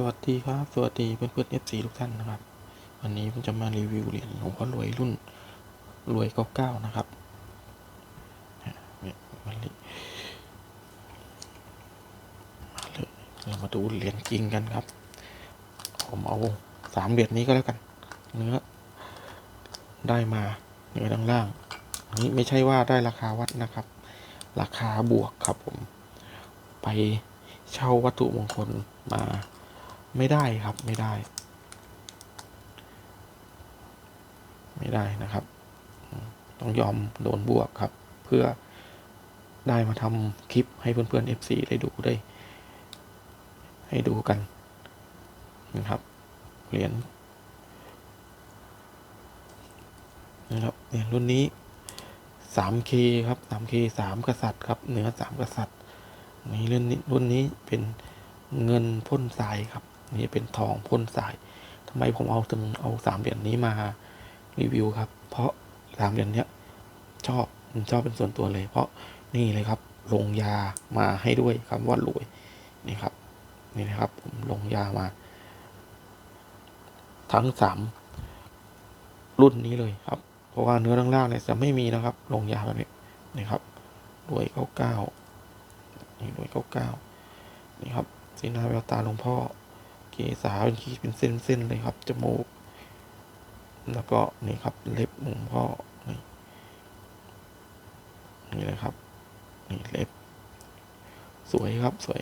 สวัสดีครับ สวัสดีเพื่อนเพื่อนเอฟซีทุกท่านนะครับ วันนี้ผมจะมารีวิวเหรียญหลวงพ่อรวยรุ่นรวยเก้าเก้านะครับมาเลยมาเลยเรามาดูเหรียญจริงกันครับ ผมเอาสามเหรียญนี้ก็แล้วกัน เนื้อ ได้มาเนื้อด้านล่างอันนี้ไม่ใช่ว่าได้ราคาวัดนะครับ ราคาบวกครับผม ไปเช่าวัตถุมงคลมา ไม่ได้ครับไม่ได้ ไม่ได้นะครับ ต้องยอมโดนบวกครับ เพื่อได้มาทำคลิปให้เพื่อนๆ FC ได้ดูได้ ให้ดูกันนะครับเหรียญนะครับเนี่ยรุ่นนี้ 3K ครับ 3K 3กษัตริย์ครับเหนือ 3 กษัตริย์นี่รุ่นนี้รุ่นนี้เป็นเงินพ่นทรายครับ นี่เป็นทองพ่นทรายทำไมผมเอาถึงเอาสามเหรียญนี้มารีวิวครับ เพราะสามเหรียญเนี้ยชอบผมชอบเป็นส่วนตัวเลย เพราะนี่เลยครับลงยามาให้ด้วยคำว่ารวยนี่ครับ นี่นะครับ ผมลงยามา ทั้งสามรุ่นนี้เลยครับ เพราะว่าเนื้อล่างๆเนี่ยจะไม่มีนะครับ ลงยาแบบนี้นี่ครับรวยเก้าเก้านี่รวยเก้าเก้านี่ครับสีนาแววตาหลวงพ่อ เกษาเป็นขีดเป็นเส้นๆเลยครับจมูก แล้วก็นี่ครับเล็บหลวงพ่อนี่นี่เลยครับนี่เล็บ สวยครับสวย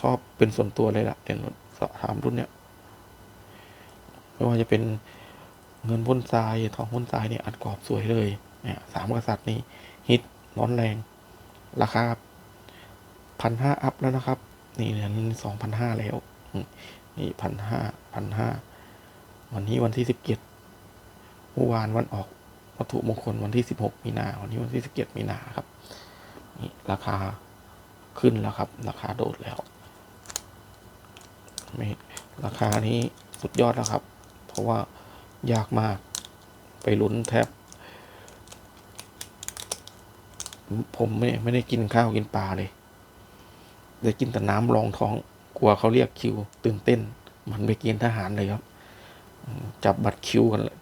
ชอบเป็นส่วนตัวเลยล่ะเรียนถามรุ่นเนี้ยไม่ว่าจะเป็นเงินพ่นทรายทองพ่นทรายเนี่ยอัดกรอบสวยเลยเนี่ยสามกษัตริย์นี่ฮิตร้อนแรง ราคาพันห้าอัพแล้วนะครับ นี่เหรียญสองพันห้าแล้ว นี่พันห้าพันห้าวันนี้วันที่สิบเจ็ดเมื่อวานวันออกวัตถุมงคลวันที่สิบหกมีนา วันนี้วันที่สิบเจ็ดมีนาครับ นี่ราคาขึ้นแล้วครับ ราคาโดดแล้วไม่ราคานี้สุดยอดแล้วครับ เพราะว่ายากมาก ไปลุ้นแทบ ผมไม่ไม่ได้กินข้าวกินปลาเลย ได้กินแต่น้ำรองท้อง กลัวเขาเรียกคิว ตื่นเต้น มันไปเกินทหารเลยครับ จับบัตรคิวกันเลย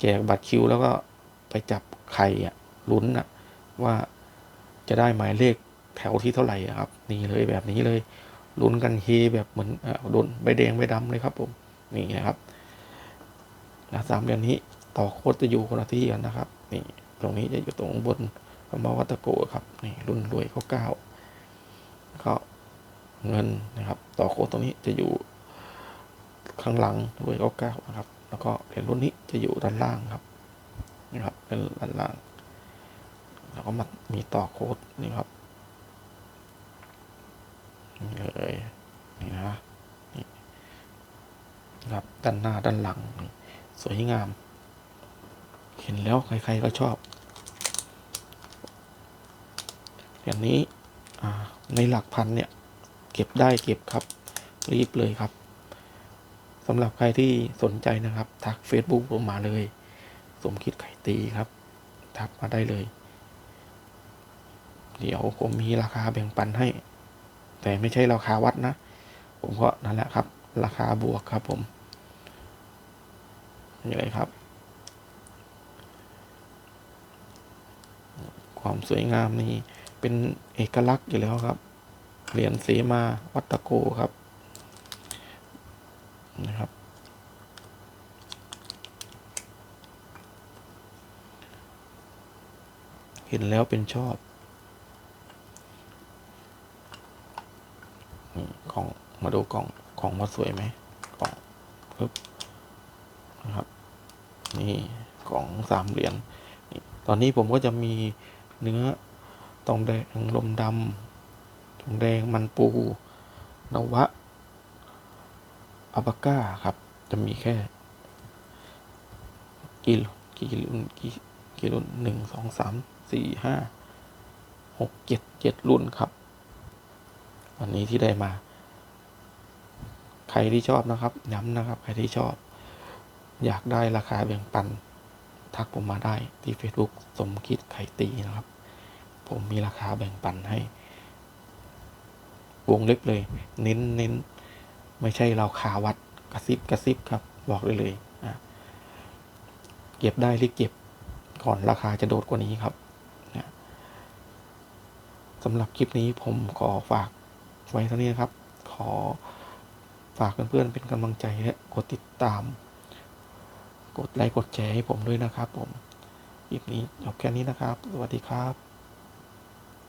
แจกบัตรคิวแล้วก็ไปจับไข่อะลุ้นอะว่าจะได้หมายเลขแถวที่เท่าไหร่ครับ นี่เลยแบบนี้เลยลุ้นกันเฮแบบเหมือนโดนใบแดงใบดำเลยครับผมนี่นะครับนะสามเหรียญนี้ต่อโคตรจะอยู่คนละที่กันนะครับ นี่ตรงนี้จะอยู่ตรงบนพระมาวัตโกครับ นี่รุ่นรวยเขาเก้าก็ เงินนะครับ ต่อโคตรตรงนี้จะอยู่ข้างหลังรวยเก้าเก้านะครับ แล้วก็เหรียญรุ่นนี้จะอยู่ด้านล่างครับนะครับเป็นด้านล่าง แล้วก็มามีต่อโค้ดนี่ครับนี่เลยนี่นะนี่ครับด้านหน้าด้านหลัง สวยงาม เห็นแล้วใครๆก็ชอบอย่างนี้ในหลักพันเนี่ย เก็บได้เก็บครับรีบเลยครับสำหรับใครที่สนใจนะครับ ทัก Facebook ผมมาเลย สมคิดไข่ตีครับ ทักมาได้เลย เดี๋ยวผมมีราคาแบ่งปันให้ แต่ไม่ใช่ราคาวัดนะ ผมก็นั่นแหละครับ ราคาบวกครับผมนี่เลยครับ ความสวยงามนี่เป็นเอกลักษณ์อยู่แล้วครับ เหรียญเสมาวัตโกครับนะครับ เห็นแล้วเป็นชอบกล่องมาดูกล่องกล่องว่าสวยไหมกล่องปึ๊บนะครับ นี่กล่องสามเหรียญตอนนี้ผมก็จะมีเนื้อตองแดงลมดำ ทองแดงมันปู นวะอัปก้าครับ จะมีแค่ กี่กี่รุ่นกี่กี่รุ่นหนึ่งสองสามสี่ห้าหกเจ็ดเจ็ดรุ่นครับ วันนี้ที่ได้มา ใครที่ชอบนะครับ ย้ำนะครับ ใครที่ชอบ อยากได้ราคาแบ่งปัน ทักผมมาได้ที่ Facebook สมคิดไข่ตีนะครับ ผมมีราคาแบ่งปันให้ วงเล็บเลย เน้นเน้นไม่ใช่เราขาวัดกระซิบกระซิบครับ บอกเลยเลยอะเก็บได้รีบเก็บก่อนราคาจะโดดกว่านี้ครับนะสำหรับคลิปนี้ผมขอฝากไว้เท่านี้นครับ ขอฝากเพื่อนๆเป็นกำลังใจและกดติดตาม กดไลค์กดแชร์ให้ผมด้วยนะครับ ผมคลิปนี้จบแค่นี้นะครับ สวัสดีครับ